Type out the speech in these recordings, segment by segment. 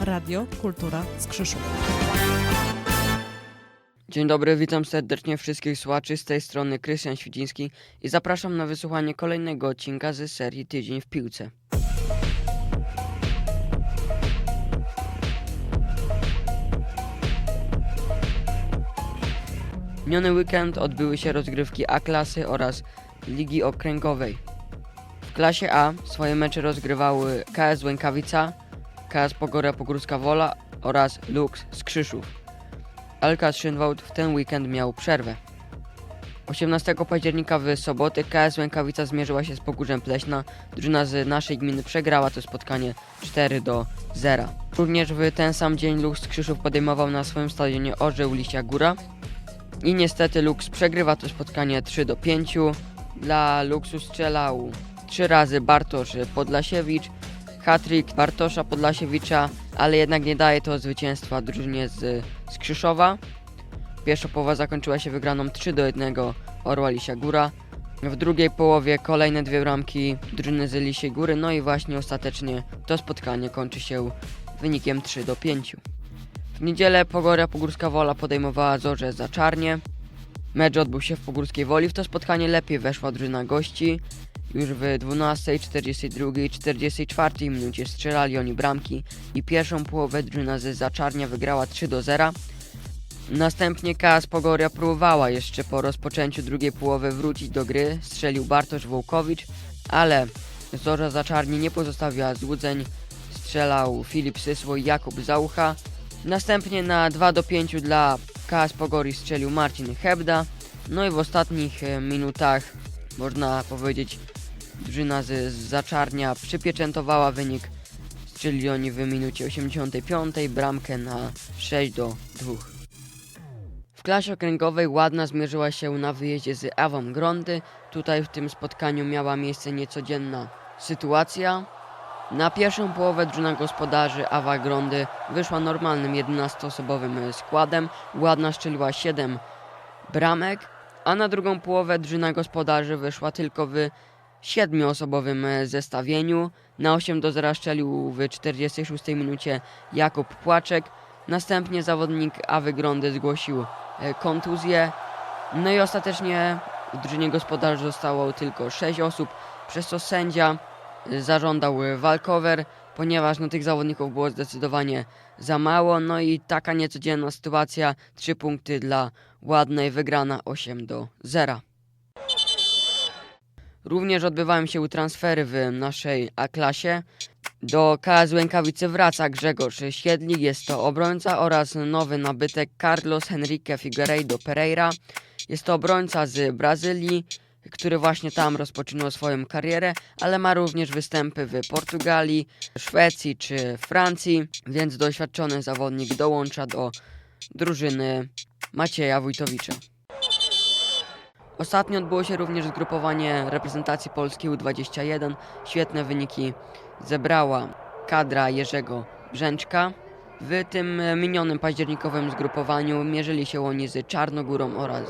Radio Kultura z Krzeszów. Dzień dobry, witam serdecznie wszystkich słuchaczy z tej strony Krystian Świdziński i zapraszam na wysłuchanie kolejnego odcinka z serii Tydzień w piłce. Miniony weekend odbyły się rozgrywki A-klasy oraz Ligi Okręgowej. W klasie A swoje mecze rozgrywały KS Łękawica, KS Pogora Pogórska Wola oraz Lux z Krzyszów. Alka Szynwałd w ten weekend miał przerwę. 18 października w sobotę KS Łękawica zmierzyła się z Pogórzem Pleśna. Drużyna z naszej gminy przegrała to spotkanie 4 do 0. Również w ten sam dzień Lux Krzyszów podejmował na swoim stadionie Orzeł Liścia Góra. I niestety Lux przegrywa to spotkanie 3 do 5. Dla Luxu strzelał 3 razy Bartosz Podlasiewicz, Hatryk Bartosza Podlasiewicza, ale jednak nie daje to zwycięstwa drużynie z, z Krzyszowa. Pierwsza połowa zakończyła się wygraną 3 do 1 Orła Lisia Góra. W drugiej połowie kolejne dwie bramki drużyny z Lisiej Góry, no i właśnie ostatecznie to spotkanie kończy się wynikiem 3 do 5. W niedzielę Pogoria Pogórska Wola podejmowała Zorze za Czarnie. Mecz odbył się w Pogórskiej Woli. W to spotkanie lepiej weszła drużyna gości. Już w 12, 42 i 44 minucie strzelali oni bramki i pierwszą połowę drużyna z Zaczarnia wygrała 3 do 0. Następnie KS Pogoria próbowała jeszcze po rozpoczęciu drugiej połowy wrócić do gry. Strzelił Bartosz Wołkowicz, ale Zorza Zaczarni nie pozostawiła złudzeń. Strzelał Filip Sysło i Jakub Zaucha. Następnie na 2 do 5 dla KS Pogori strzelił Marcin Hebda. No i w ostatnich e, minutach można powiedzieć drużyna z, Zaczarnia przypieczętowała wynik. Strzelili oni w minucie 85 bramkę na 6 do 2. W klasie okręgowej Ładna zmierzyła się na wyjeździe z Awą Grondy. Tutaj w tym spotkaniu miała miejsce niecodzienna sytuacja. Na pierwszą połowę drużyna gospodarzy Awa Grondy wyszła normalnym 11-osobowym składem. Ładna strzeliła 7 bramek, a na drugą połowę drużyna gospodarzy wyszła tylko w siedmioosobowym e, zestawieniu. Na 8 do 0 strzelił w 46 minucie Jakub Płaczek. Następnie zawodnik Awy Grondy zgłosił e, kontuzję. No i ostatecznie w drużynie gospodarzy zostało tylko 6 osób, przez co sędzia zażądał e, walkover, ponieważ no, tych zawodników było zdecydowanie za mało. No i taka niecodzienna sytuacja, 3 punkty dla ładnej, wygrana 8 do 0. Również odbywają się transfery w naszej A-klasie. Do KS Łękawicy wraca Grzegorz Siedlik, jest to obrońca oraz nowy nabytek Carlos Henrique Figueiredo Pereira. Jest to obrońca z Brazylii, który właśnie tam rozpoczynał swoją karierę, ale ma również występy w Portugalii, Szwecji czy Francji, więc doświadczony zawodnik dołącza do drużyny Macieja Wójtowicza. Ostatnio odbyło się również zgrupowanie reprezentacji Polski U21. Świetne wyniki zebrała kadra Jerzego Brzęczka. W tym minionym październikowym zgrupowaniu mierzyli się oni z Czarnogórą oraz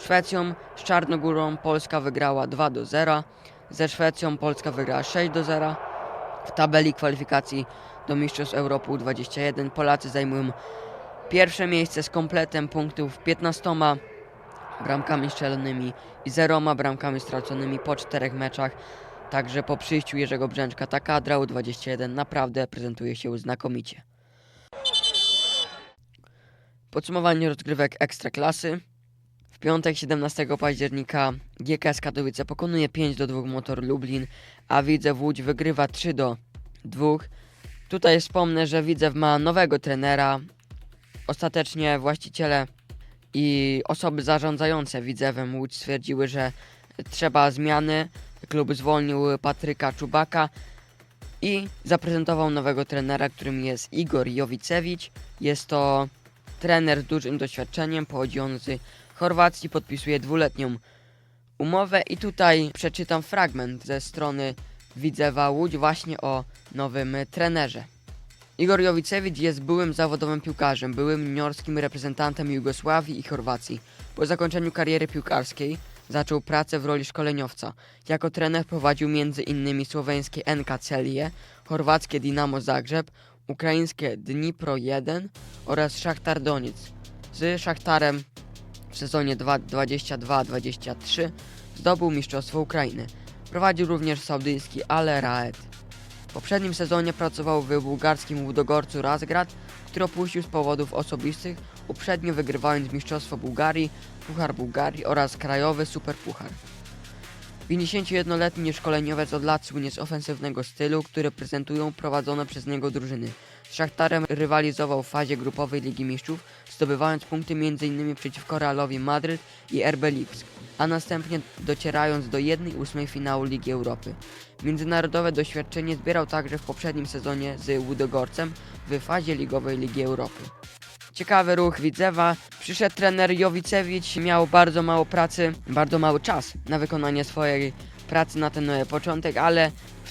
Szwecją. Z Czarnogórą Polska wygrała 2 do 0. Ze Szwecją Polska wygrała 6 do 0. W tabeli kwalifikacji do Mistrzostw Europy U21 Polacy zajmują pierwsze miejsce z kompletem punktów 15 bramkami strzelonymi i zeroma bramkami straconymi po czterech meczach. Także po przyjściu Jerzego Brzęczka ta kadra U21 naprawdę prezentuje się znakomicie. Podsumowanie rozgrywek Ekstraklasy. Piątek 17 października GKS Katowice pokonuje 5 do 2 Motor Lublin, a Widzew Łódź wygrywa 3 do 2. Tutaj wspomnę, że Widzew ma nowego trenera. Ostatecznie właściciele i osoby zarządzające Widzewem Łódź stwierdziły, że trzeba zmiany. Klub zwolnił Patryka Czubaka i zaprezentował nowego trenera, którym jest Igor Jowicewicz. Jest to trener z dużym doświadczeniem, z Chorwacji, podpisuje dwuletnią umowę i tutaj przeczytam fragment ze strony Widzewa Łódź właśnie o nowym trenerze. Igor Jowicewicz jest byłym zawodowym piłkarzem, byłym juniorskim reprezentantem Jugosławii i Chorwacji. Po zakończeniu kariery piłkarskiej zaczął pracę w roli szkoleniowca. Jako trener prowadził m.in. słoweńskie NK Celje, chorwackie Dinamo Zagrzeb, ukraińskie Dnipro 1 oraz Szachtar Doniec. Z Szachtarem w sezonie 2022-2023 zdobył Mistrzostwo Ukrainy. Prowadził również saudyjski Al Raed. W poprzednim sezonie pracował w bułgarskim Łudogorcu Razgrad, który opuścił z powodów osobistych, uprzednio wygrywając Mistrzostwo Bułgarii, Puchar Bułgarii oraz Krajowy Superpuchar. 51-letni szkoleniowiec od lat słynie z ofensywnego stylu, który prezentują prowadzone przez niego drużyny. Szachtarem rywalizował w fazie grupowej Ligi Mistrzów, zdobywając punkty m.in. przeciwko Realowi Madryt i RB Lipsk, a następnie docierając do 1-8 finału Ligi Europy. Międzynarodowe doświadczenie zbierał także w poprzednim sezonie z Łudogorcem w fazie ligowej Ligi Europy. Ciekawy ruch Widzewa. Przyszedł trener Jowicewicz, miał bardzo mało pracy, bardzo mały czas na wykonanie swojej pracy na ten e, początek, ale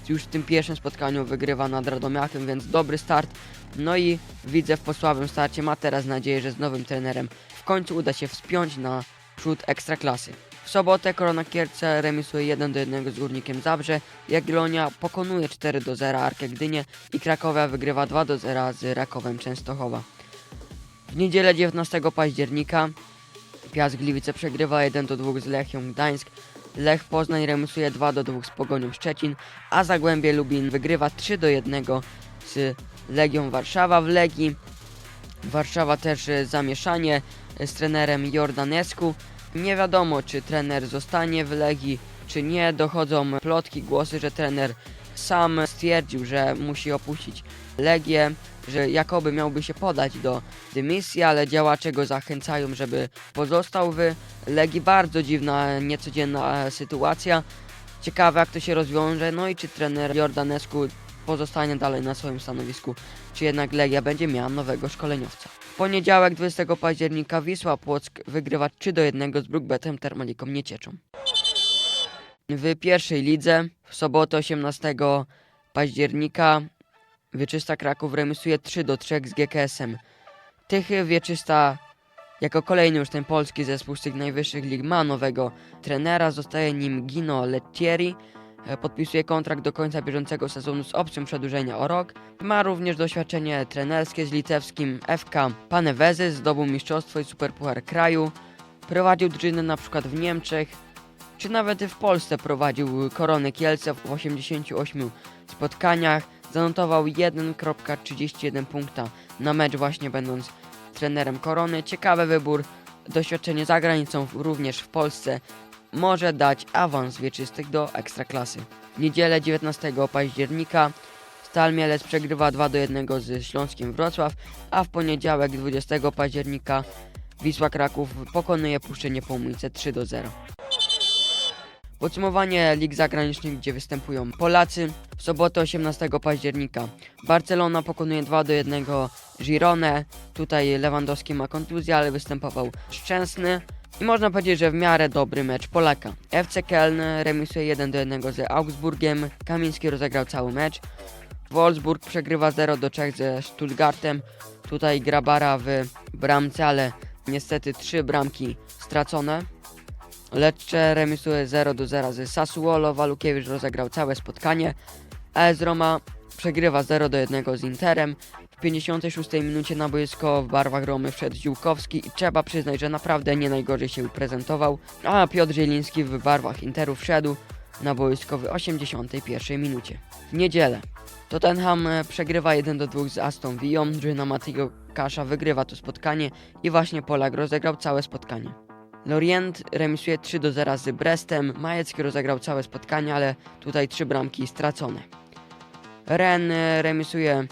już w tym pierwszym spotkaniu wygrywa nad Radomiakiem, więc dobry start. No i Widzew po słabym starcie ma teraz nadzieję, że z nowym trenerem w końcu uda się wspiąć na przód ekstraklasy. W sobotę Korona Kierce remisuje 1 do 1 z Górnikiem Zabrze, Jagiellonia pokonuje 4 do 0 Arkę Gdynię i Krakowia wygrywa 2 do 0 z Rakowem Częstochowa. W niedzielę 19 października Piast Gliwice przegrywa 1 do 2 z Lechią Gdańsk. Lech Poznań remisuje 2 do 2 z Pogonią Szczecin, a Zagłębie Lubin wygrywa 3 do 1 z Legią Warszawa. W Legii Warszawa też e, zamieszanie e, z trenerem Jordanescu. Nie wiadomo, czy trener zostanie w Legii, czy nie. Dochodzą plotki, głosy, że trener sam stwierdził, że musi opuścić Legię, że jakoby miałby się podać do dymisji, ale działacze go zachęcają, żeby pozostał w Legii. Bardzo dziwna, niecodzienna e, sytuacja. Ciekawe jak to się rozwiąże, no i czy trener Jordanescu pozostanie dalej na swoim stanowisku, czy jednak Legia będzie miała nowego szkoleniowca. W poniedziałek 20 października Wisła Płock wygrywa 3 do 1 z Brookbetem Termaliką Niecieczą. W pierwszej lidze w sobotę 18 października Wieczysta Kraków remisuje 3 do 3 z GKS-em. Tychy Wieczysta jako kolejny już ten polski zespół z tych najwyższych lig ma nowego trenera, zostaje nim Gino Lettieri. E, Podpisuje kontrakt do końca bieżącego sezonu z opcją przedłużenia o rok. Ma również doświadczenie trenerskie z litewskim FK Panevezy, zdobył mistrzostwo i superpuchar kraju. Prowadził drużyny na przykład w Niemczech, czy nawet w Polsce prowadził Korony Kielce w 88 spotkaniach. Zanotował 1,31 punkta na mecz właśnie będąc trenerem Korony. Ciekawy wybór, doświadczenie za granicą również w Polsce może dać awans wieczystych do Ekstraklasy. W niedzielę 19 października Stal Mielec przegrywa 2 do 1 z Śląskiem Wrocław, a w poniedziałek 20 października Wisła Kraków pokonuje Puszczenie Połumice 3 do 0. Podsumowanie lig zagranicznych, gdzie występują Polacy. W sobotę 18 października Barcelona pokonuje 2 do 1 Girone. Tutaj Lewandowski ma kontuzję, ale występował Szczęsny. I można powiedzieć, że w miarę dobry mecz Polaka. FC Keln remisuje 1 do 1 z Augsburgiem. Kamiński rozegrał cały mecz. Wolfsburg przegrywa 0 do 3 ze Stuttgartem. Tutaj Grabara w bramce, ale niestety trzy bramki stracone. Lecce remisuje 0 do 0 z Sassuolo. Walukiewicz rozegrał całe spotkanie. AS Roma przegrywa 0 do 1 z Interem. W 56 minucie na boisko w barwach Romy wszedł Ziółkowski i trzeba przyznać, że naprawdę nie najgorzej się prezentował. A Piotr Zieliński w barwach Interu wszedł na boisko w 81 minucie. W niedzielę Tottenham e, przegrywa 1 do 2 z Aston Villą. Drużyna Matiego Kasza wygrywa to spotkanie i właśnie Polak rozegrał całe spotkanie. Lorient remisuje 3 do 0 z Brestem. Majecki rozegrał całe spotkanie, ale tutaj trzy bramki stracone. Ren e, remisuje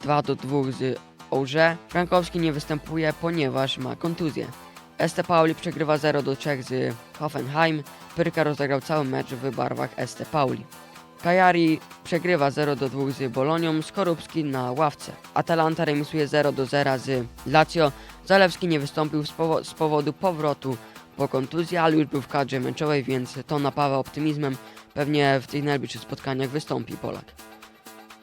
2 do 2 z Ourze. Frankowski nie występuje, ponieważ ma kontuzję. Este Pauli przegrywa 0 do 3 z Hoffenheim. Pyrka rozegrał cały mecz w barwach Este Pauli. Kajari przegrywa 0 do 2 z Bolonią, Skorupski na ławce. Atalanta remisuje 0 do 0 z Lazio. Zalewski nie wystąpił z powodu powrotu po kontuzji, ale już był w kadrze meczowej, więc to napawa optymizmem. Pewnie w tych najbliższych spotkaniach wystąpi Polak.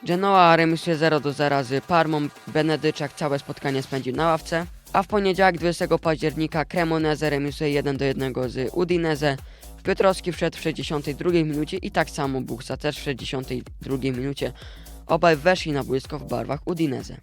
Genoa remisuje 0 do 0 z Parmą. Benedyczak całe spotkanie spędził na ławce. A w poniedziałek 20 października Cremoneze remisuje 1 do 1 z Udinese. Piotrowski wszedł w 62 minucie i tak samo Buchsa też w 62 minucie. Obaj weszli na boisko w barwach Udinese.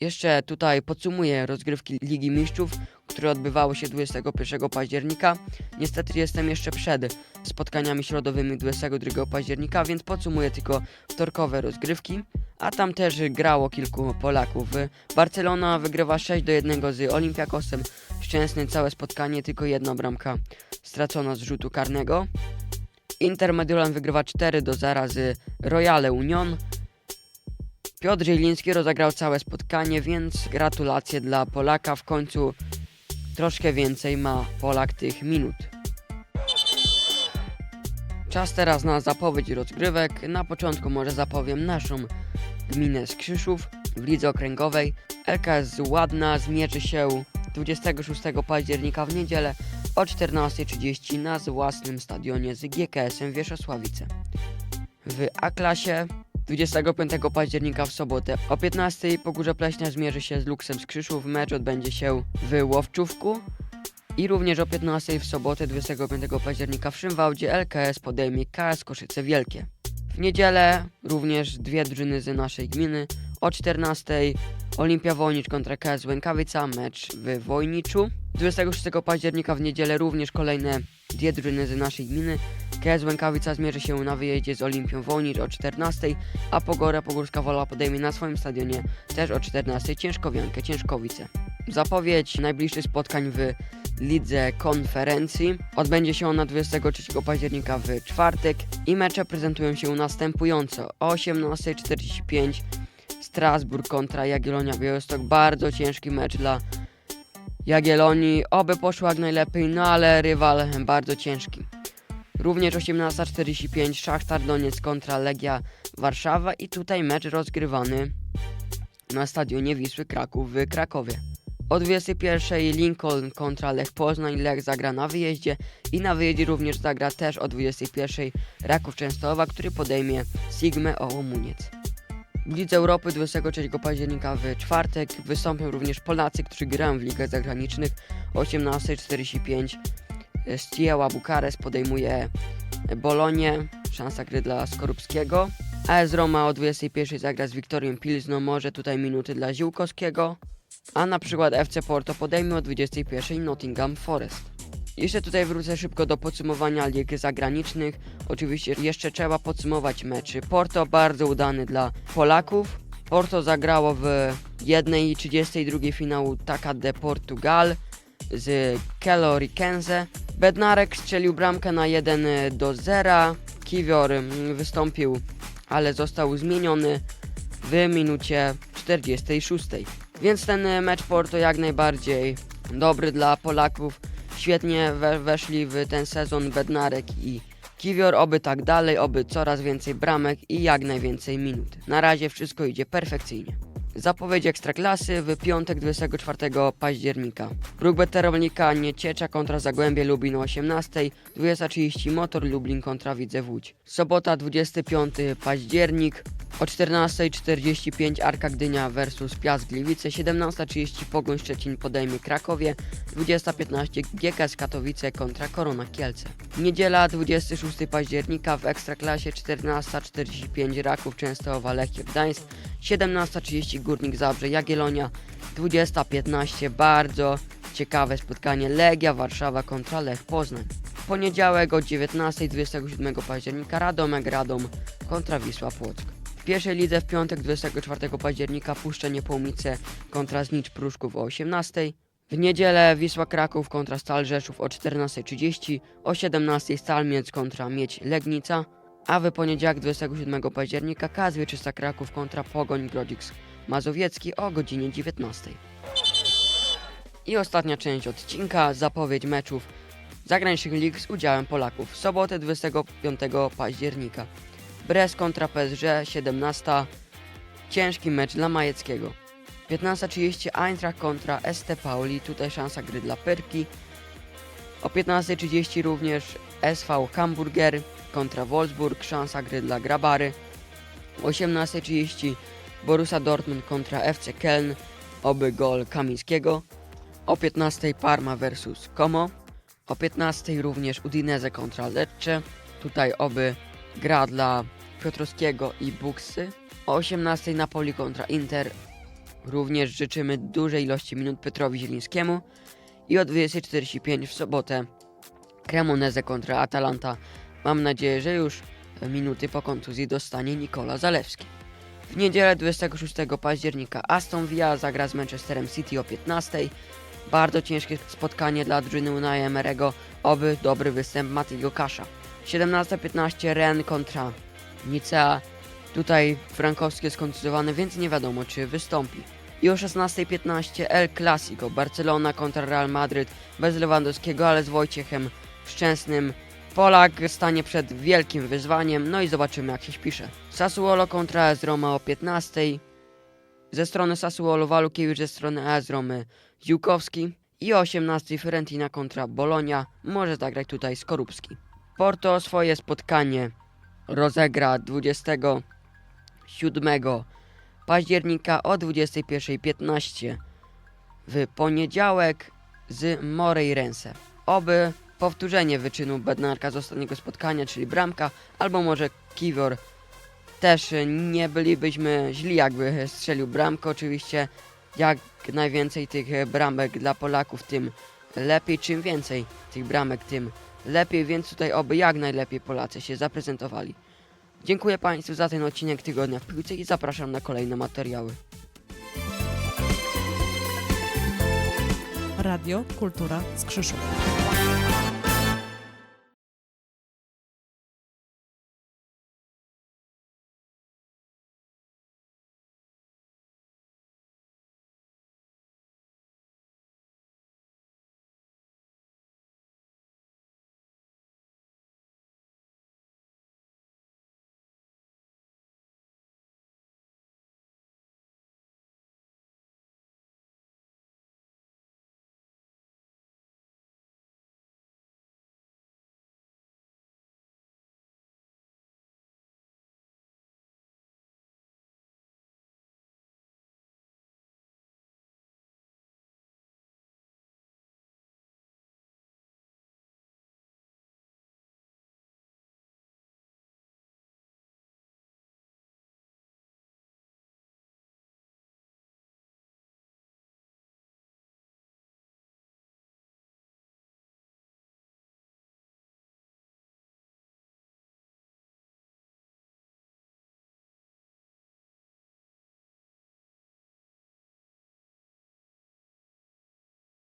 Jeszcze tutaj podsumuję rozgrywki Ligi Mistrzów, które odbywały się 21 października. Niestety jestem jeszcze przed spotkaniami środowymi 22 października, więc podsumuję tylko wtorkowe rozgrywki. A tam też grało kilku Polaków. Barcelona wygrywa 6 do 1 z Olympiakosem. Szczęsny całe spotkanie, tylko jedna bramka stracona z rzutu karnego. Inter Mediolan wygrywa 4 do 0 z Royale Union. Piotr Zieliński rozegrał całe spotkanie, więc gratulacje dla Polaka. W końcu troszkę więcej ma Polak tych minut. Czas teraz na zapowiedź rozgrywek. Na początku może zapowiem naszą gminę Skrzyszów w lidze okręgowej. LKS Ładna zmierzy się 26 października w niedzielę o 14.30 na własnym stadionie z GKS-em Wierzchosławice. W A-klasie 25 października w sobotę o 15.00 Pogórze Pleśnia zmierzy się z Luksem Skrzyszów. Mecz odbędzie się w Łowczówku. I również o 15.00 w sobotę 25 października w Szymwałdzie LKS podejmie KS Koszyce Wielkie. W niedzielę również dwie drużyny z naszej gminy. O 14.00 Olimpia Wojnicz kontra KS Łękawica, mecz w Wojniczu. 26 października w niedzielę również kolejne dwie drużyny z naszej gminy. KS Łękawica zmierzy się na wyjeździe z Olimpią Wojnicz o 14.00, a Pogora Pogórska Wola podejmie na swoim stadionie też o 14.00 Ciężkowiankę Ciężkowice. Zapowiedź najbliższych spotkań w lidze konferencji. Odbędzie się ona 23 października w czwartek i mecze prezentują się następująco. O 18.45 Strasburg kontra Jagiellonia Białystok. Bardzo ciężki mecz dla Jagiellonii. Oby poszło jak najlepiej, no ale rywal bardzo ciężki. Również 18.45 Szachtar Doniec kontra Legia Warszawa i tutaj mecz rozgrywany na stadionie Wisły Kraków w Krakowie. O 21 Lincoln kontra Lech Poznań. Lech zagra na wyjeździe i na wyjeździe również zagra też o 21 Raków Częstochowa, który podejmie Sigmę Ołomuniec. W Lidze Europy 23 października w czwartek wystąpią również Polacy, którzy grają w ligach zagranicznych. O 18.45 Stieła Bukarest podejmuje Bolonię. Szansa gry dla Skorupskiego. AS Roma o 21 zagra z Wiktorią Pilzno. Może tutaj minuty dla Ziółkowskiego. A na przykład FC Porto podejmie o 21 Nottingham Forest. Jeszcze tutaj wrócę szybko do podsumowania lig zagranicznych. Oczywiście jeszcze trzeba podsumować meczy. Porto bardzo udany dla Polaków. Porto zagrało w 1.32 finału Taka de Portugal z Kelo Rikenze. Bednarek strzelił bramkę na 1 do 0. Kiwior mm, wystąpił, ale został zmieniony w minucie 46. Więc ten e, mecz Porto jak najbardziej dobry dla Polaków. Świetnie we weszli w ten sezon Bednarek i Kiwior, oby tak dalej, oby coraz więcej bramek i jak najwięcej minut. Na razie wszystko idzie perfekcyjnie. Zapowiedź Ekstraklasy w piątek 24 października. Próg Weterolnika Nieciecza kontra Zagłębie Lubin o 18, 20.30 Motor Lublin kontra Widzew Łódź. Sobota 25 październik o 14.45 Arka Gdynia versus Piast Gliwice, 17.30 Pogoń Szczecin podejmie Krakowie, 20.15 GKS Katowice kontra Korona Kielce. Niedziela 26 października w Ekstraklasie 14.45 Raków Częstochowa Lechia Gdańsk, 17.30 Górnik Zabrze Jagiellonia, 20.15 bardzo ciekawe spotkanie Legia Warszawa kontra Lech Poznań. Poniedziałek o 19.27 października Radomek Radom kontra Wisła Płock. W pierwszej lidze w piątek 24 października Puszczenie Połumice kontra Znicz Pruszków o 18. W niedzielę Wisła Kraków kontra Stal Rzeszów o 14.30, o 17 Stal Miec kontra Miedź Legnica, a w poniedziałek 27 października KS Wieczysta Kraków kontra Pogoń Grodzik Mazowiecki o godzinie 19. I ostatnia część odcinka, zapowiedź meczów zagranicznych lig z udziałem Polaków. Sobotę 25 października. Brest kontra PSG, 17. Ciężki mecz dla Majeckiego. 15.30 Eintracht kontra ST Pauli, tutaj szansa gry dla Pyrki. O 15.30 również SV Hamburger kontra Wolfsburg, szansa gry dla Grabary. O 18.30 Borussia Dortmund kontra FC Köln, oby gol Kamińskiego. O 15.00 Parma versus Como. O 15.00 również Udinese kontra Lecce. Tutaj oby gra dla Piotrowskiego i Buksy. O 18 Napoli kontra Inter. Również życzymy dużej ilości minut Piotrowi Zielińskiemu. I o 20.45 w sobotę Cremoneze kontra Atalanta. Mam nadzieję, że już minuty po kontuzji dostanie Nikola Zalewski. W niedzielę 26 października Aston Villa zagra z Manchesterem City o 15. Bardzo ciężkie spotkanie dla drużyny Unai Emerego, oby dobry występ Matiego Kasza. 17.15 Ren kontra Nicea. Tutaj Frankowski jest kontuzjowany, więc nie wiadomo czy wystąpi. I o 16.15 El Clasico Barcelona kontra Real Madryt bez Lewandowskiego, ale z Wojciechem Szczęsnym. Polak stanie przed wielkim wyzwaniem, no i zobaczymy jak się spisze. Sassuolo kontra AS Roma o 15. Ze strony Sassuolo Walukiewicz, ze strony AS Romy Ziłkowski. I o 18 Fiorentina kontra Bolonia może zagrać tutaj Skorupski. Porto swoje spotkanie rozegra 27 października o 21.15 w poniedziałek z Moreirense. Oby powtórzenie wyczynu Bednarka z ostatniego spotkania, czyli bramka, albo może Kiwor. Też nie bylibyśmy źli, jakby strzelił bramkę. Oczywiście, jak najwięcej tych bramek dla Polaków, tym lepiej. Czym więcej tych bramek, tym lepiej, więc tutaj oby jak najlepiej Polacy się zaprezentowali. Dziękuję Państwu za ten odcinek Tygodnia w Piłce i zapraszam na kolejne materiały. Radio Kultura z Krzeszów.